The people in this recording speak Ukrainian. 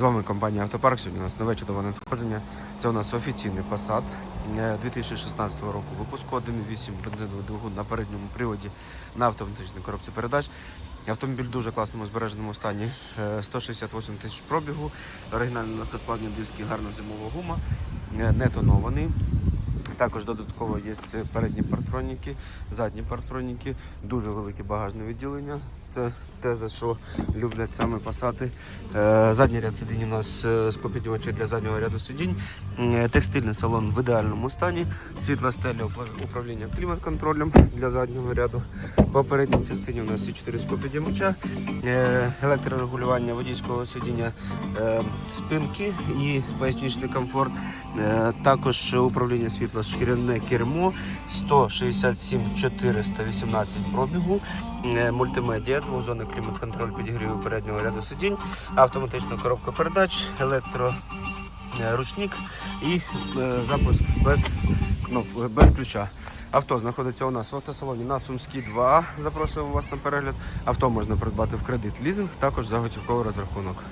З вами компанія Автопарк. Сьогодні у нас нове чудове надходження. Це у нас офіційний Passat е, 2016 року випуску 1.8 бензиновий двигун на передньому приводі на автоматичній коробці передач. Автомобіль в дуже класному збереженому стані. Е, 168 тисяч пробігу, оригінальні легкосплавні диски, гарна зимова гума, е, не тонований. Також додатково є передні партроніки, задні партроніки, дуже велике багажне відділення. Це те, за що люблять саме пасати. Е, Задній ряд сидінь у нас е, з попіднювачем для заднього ряду сидінь. Е, Текстильний салон в ідеальному стані. Світла стеля управління клімат-контролем для заднього ряду. По передній частині у нас всі 4 скопідімача, електрорегулювання водійського сидіння, спинки і поясничний комфорт. Е, Також управління світла шкіряне кермо 167 418 пробігу, е, мультимедіа, двозонний клімат-контроль підігріву переднього ряду сидінь, автоматична коробка передач, електро е, і запуск без кноп, без ключа. Авто знаходиться у нас в автосалоні на Сумській 2. Запрошуємо вас на перегляд. Авто можна придбати в кредит лізинг, також за готівковий розрахунок.